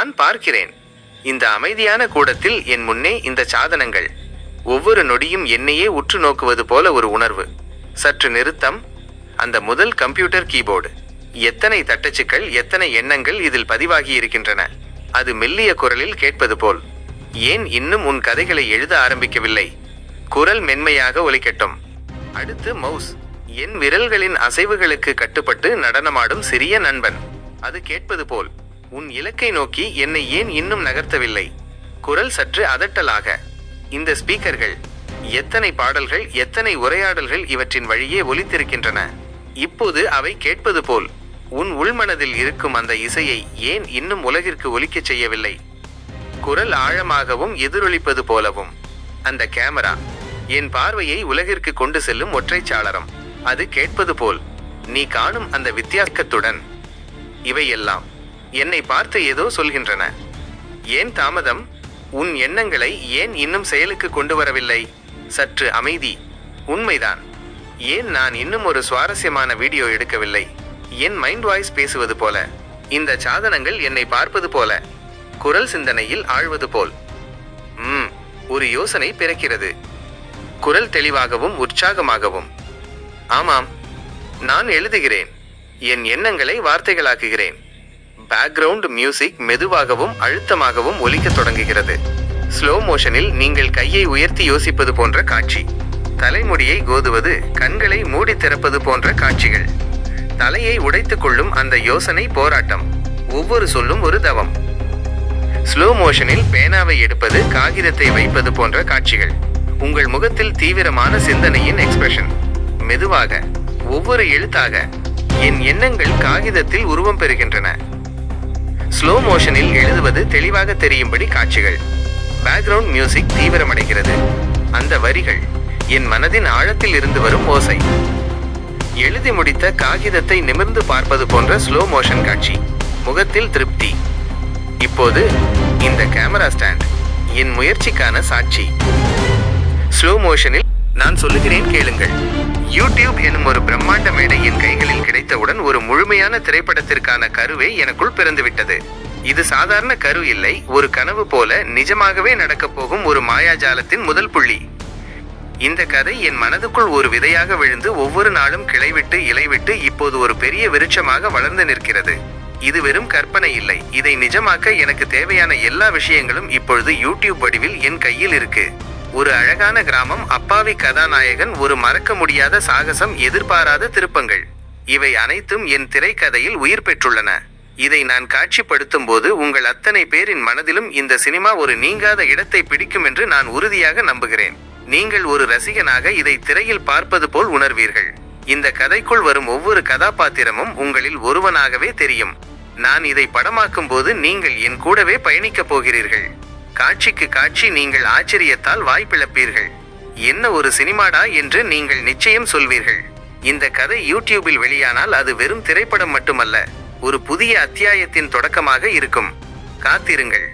நான் பார்க்கிறேன். இந்த அமைதியான கூடத்தில் என் முன்னே இந்த சாதனங்கள். ஒவ்வொரு நொடியும் என்னையே உற்று நோக்குவது போல ஒரு உணர்வு. சற்று நிறுத்தம். அந்த முதல் கம்ப்யூட்டர் கீபோர்டு. எத்தனை தட்டச்சுக்கள் எத்தனை எண்ணங்கள் இதில் பதிவாகி இருக்கின்றன. அது மெல்லிய குரலில் கேட்பது போல். ஏன் இன்னும் உன் கதைகளை எழுத ஆரம்பிக்கவில்லை? குரல் மென்மையாக ஒலிக்கட்டும். அடுத்து மவுஸ். என் விரல்களின் அசைவுகளுக்கு கட்டுப்பட்டு நடனமாடும் சிறிய நண்பன். அது கேட்பது போல். உன் இலக்கை நோக்கி என்னை ஏன் இன்னும் நகர்த்தவில்லை? குரல் சற்று அதட்டலாக. இந்த ஸ்பீக்கர்கள் எத்தனை பாடல்கள் எத்தனை உரையாடல்கள் இவற்றின் வழியே ஒலித்திருக்கின்றன? இப்போது அவை கேட்பது போல் உன் உள்மனதில் இருக்கும் அந்த இசையை ஏன் இன்னும் உலகிற்கு ஒலிக்கச் செய்யவில்லை? குரல் ஆழமாகவும் எதிரொலிப்பது போலவும். அந்த கேமரா என் பார்வையை உலகிற்கு கொண்டு செல்லும் ஒற்றைச்சாளரம் அது கேட்பது போல் நீ காணும் அந்த வித்தியாசத்துடன். இவையெல்லாம் என்னை பார்த்து ஏதோ சொல்கின்றன. ஏன் தாமதம்? உன் எண்ணங்களை ஏன் இன்னும் செயலுக்கு கொண்டு வரவில்லை சற்று அமைதி. உண்மைதான். ஏன் நான் இன்னும் ஒரு சுவாரஸ்யமான வீடியோ எடுக்கவில்லை? என் மைண்ட் வாய்ஸ் பேசுவது போல. இந்த சாதனங்கள் என்னை பார்ப்பது போல. குரல் சிந்தனையில் ஆழ்வது போல். ம் ஒரு யோசனை பிறக்கிறது. குரல் தெளிவாகவும் உற்சாகமாகவும். ஆமாம். நான் எழுதுகிறேன். என் எண்ணங்களை வார்த்தைகளாக்குகிறேன். பேக்ரவுண்ட் மியூசிக் மெதுவாகவும் அழுத்தமாகவும் ஒலிக்கத் தொடங்குகிறது. ஸ்லோ மோஷனில் நீங்கள் கையை உயர்த்தி யோசிப்பது போன்ற காட்சி. தலைமுடியை கோதுவது கண்களை மூடி திறப்பது போன்ற காட்சிகள். தலையை உடைத்துக் கொள்ளும் அந்த யோசனை போராட்டம். ஒவ்வொரு சொல்லும் ஒரு தவம். ஸ்லோ மோஷனில் பேனாவை எடுப்பது காகிதத்தை வைப்பது போன்ற காட்சிகள். உங்கள் முகத்தில் தீவிரமான சிந்தனையின் எக்ஸ்பிரஷன் மெதுவாக ஒவ்வொரு எழுத்தாக என் எண்ணங்கள் காகிதத்தில் உருவம் பெறுகின்றன. ஸ்லோ மோஷனில் எழுதுவது தெளிவாக தெரியும்படி காட்சிகள். பேக்ரவுண்ட் மியூசிக் தீவிரமடைகிறது. அந்த வரிகள் என் மனதின் ஆழத்தில் இருந்து வரும் ஓசை. எழுதி முடித்த காகிதத்தை நிமிர்ந்து பார்ப்பது போன்ற ஸ்லோ மோஷன் காட்சி. முகத்தில் திருப்தி. இப்போது இந்த கேமரா ஸ்டாண்ட் என் முயற்சிக்கான சாட்சி. ஸ்லோ மோஷனில் நான் சொல்லுகிறேன் கேளுங்கள். யூடியூப் எனும் ஒரு பிரம்மாண்ட மேடை என் கைகளில் கிடைத்தவுடன் ஒரு முழுமையான திரைப்படத்திற்கான கருவே எனக்குள் பிறந்துவிட்டது. இது சாதாரண கரு இல்லை ஒரு கனவு போல நிஜமாகவே நடக்கப் போகும் ஒரு மாயாஜாலத்தின் முதல் புள்ளி. இந்த கதை என் மனதுக்குள் ஒரு விதையாக விழுந்து ஒவ்வொரு நாளும் கிளைவிட்டு இலைவிட்டு இப்போது ஒரு பெரிய விருட்சமாக வளர்ந்து நிற்கிறது. இது வெறும் கற்பனை இல்லை இதை நிஜமாக்க எனக்கு தேவையான எல்லா விஷயங்களும் இப்பொழுது யூடியூப் வடிவில் என் கையில் இருக்கு. ஒரு அழகான கிராமம் அப்பாவி கதாநாயகன் ஒரு மறக்க முடியாத சாகசம் எதிர்பாராத திருப்பங்கள். இவை அனைத்தும் என் திரைக்கதையில் உயிர் பெற்றுள்ளன. இதை நான் காட்சிப்படுத்தும் போது உங்கள் அத்தனை பேரின் மனதிலும் இந்த சினிமா ஒரு நீங்காத இடத்தை பிடிக்கும் என்று நான் உறுதியாக நம்புகிறேன். நீங்கள் ஒரு ரசிகனாக இதை திரையில் பார்ப்பது போல் உணர்வீர்கள். இந்த கதைக்குள் வரும் ஒவ்வொரு கதாபாத்திரமும் உங்களில் ஒருவனாகவே தெரியும். நான் இதை படமாக்கும் போது நீங்கள் என் கூடவே பயணிக்கப் போகிறீர்கள். காட்சிக்கு காட்சி நீங்கள் ஆச்சரியத்தால் வாய்ப்பிழப்பீர்கள். என்ன ஒரு சினிமாடா என்று நீங்கள் நிச்சயம் சொல்வீர்கள். இந்த கதை யூடியூபில் வெளியானால் அது வெறும் திரைப்படம் மட்டுமல்ல ஒரு புதிய அத்தியாயத்தின் தொடக்கமாக இருக்கும். காத்திருங்கள்.